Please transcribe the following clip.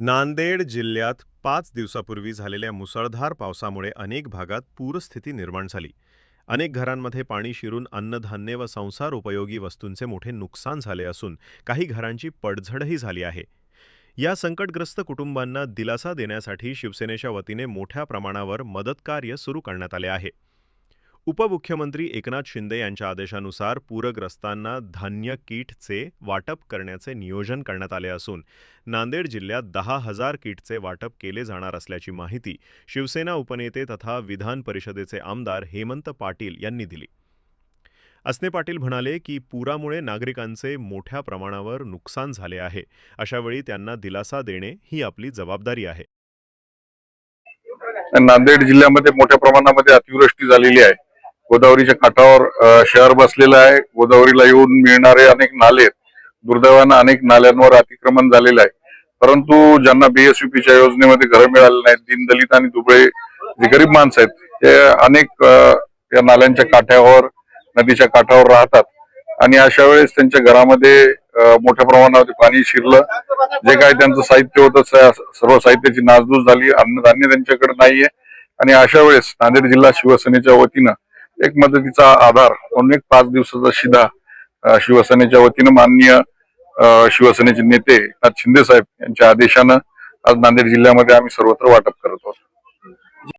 नांदेड जिल्ह्यात पाच दिवसापूर्वी झालेल्या मुसळधार पावसामुळे अनेक भागात पूरस्थिती निर्माण झाली. अनेक घरांमध्ये पाणी शिरून अन्नधान्य व संसार उपयोगी वस्तूंचे मोठे नुकसान झाले असून काही घरांची पडझडही झाली आहे. या संकटग्रस्त कुटुंबांना दिलासा देण्यासाठी शिवसेनेच्या वतीने मोठ्या प्रमाणावर मदतकार्य सुरू करण्यात आले आहे. उपमुख्यमंत्री एकनाथ शिंदे यांच्या आदेशानुसार पूरग्रस्तांना धान्य किटचे वाटप करण्याचे नियोजन करण्यात आले असून नांदेड जिल्ह्यात दहा हजार किटचे वाटप केले जाणार असल्याची माहिती शिवसेना उपनेते तथा विधान परिषदेचे आमदार हेमंत पाटील यांनी दिली. असने पाटील म्हणाले की पुरामुळे नागरिकांचे मोठ्या प्रमाणावर नुकसान झाले आहे अशावेळी त्यांना दिलासा देणे ही आपली जबाबदारी आहे. नांदेड जिल्ह्यामध्ये मोठ्या प्रमाणामध्ये अतिवृष्टी झालेली आहे. गोदावरीच्या काठावर शहर बसलेलं आहे. गोदावरीला येऊन मिळणारे अनेक नाले आहेत. दुर्दैवानं अनेक नाल्यांवर अतिक्रमण झालेलं आहे. परंतु ज्यांना बीएसयूपीच्या योजनेमध्ये घरं मिळाली नाहीत दीनदलित आणि दुबळे जे गरीब माणसं आहेत ते अनेक या नाल्यांच्या काठ्यावर नदीच्या काठावर राहतात. आणि अशा वेळेस त्यांच्या घरामध्ये मोठ्या प्रमाणावर पाणी शिरलं. जे काही त्यांचं साहित्य होतं सर्व साहित्याची नासधूस झाली. अन्नधान्य त्यांच्याकडे नाहीये. आणि अशा वेळेस नांदेड जिल्हा शिवसेनेच्या वतीनं एक मदतीचा आधार म्हणून एक पाच दिवसाचा शिधा शिवसेनेच्या वतीनं माननीय अ, शिवसेनेचे नेते एकनाथ शिंदे साहेब यांच्या आदेशानं आज नांदेड जिल्ह्यामध्ये आम्ही सर्वत्र वाटप करत आहोत.